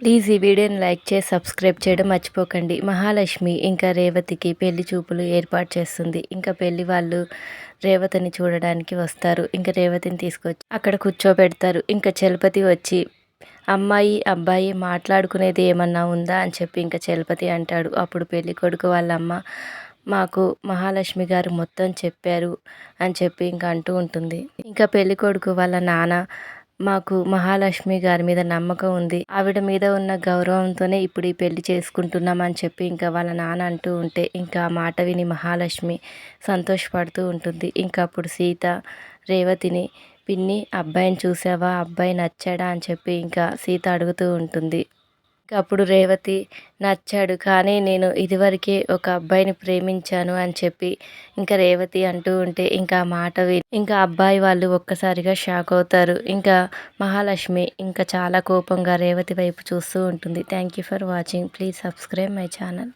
Please ఈ వీడియోని like చేసి సబ్స్క్రైబ్ చేయడం మర్చిపోకండి. మహాలక్ష్మి ఇంకా రేవతికి పెళ్ళి చూపులు ఏర్పాటు చేస్తుంది. ఇంకా పెళ్ళి వాళ్ళు రేవతిని చూడడానికి వస్తారు. ఇంకా రేవతిని తీసుకొచ్చి అక్కడ కూర్చోబెడతారు. ఇంకా చలపతి వచ్చి అమ్మాయి అబ్బాయి మాట్లాడుకునేది ఏమన్నా ఉందా? అని చెప్పి ఇంకా చలపతి అంటాడు. అప్పుడు పెళ్ళి కొడుకు వాళ్ళ అమ్మ మాకు మహాలక్ష్మి గారు మొత్తం చెప్పారు అని చెప్పి ఇంకా అంటూ ఉంటుంది. ఇంకా పెళ్ళి కొడుకు వాళ్ళ నాన్న మాకు మహాలక్ష్మి గారి మీద నమ్మకం ఉంది. ఆవిడ మీద ఉన్న గౌరవంతోనే ఇప్పుడు ఈ పెళ్ళి చేసుకుంటున్నాం అని చెప్పి ఇంకా వాళ్ళ నాన్న అంటూ ఉంటే ఇంకా ఆ మాట విని మహాలక్ష్మి సంతోషపడుతూ ఉంటుంది. ఇంకా అప్పుడు సీత రేవతిని పిన్ని అబ్బాయిని చూసావా? అబ్బాయి నచ్చాడా? అని చెప్పి ఇంకా సీత అడుగుతూ ఉంటుంది. అప్పుడు రేవతి నచ్చాడు కానీ నేను ఇదివరకే ఒక అబ్బాయిని ప్రేమించాను అని చెప్పి ఇంకా రేవతి అంటూ ఉంటే ఇంకా మాట విని ఇంకా అబ్బాయి వాళ్ళు ఒక్కసారిగా షాక్ అవుతారు. ఇంకా మహాలక్ష్మి ఇంకా చాలా కోపంగా రేవతి వైపు చూస్తూ ఉంటుంది. Thank you for watching please subscribe my channel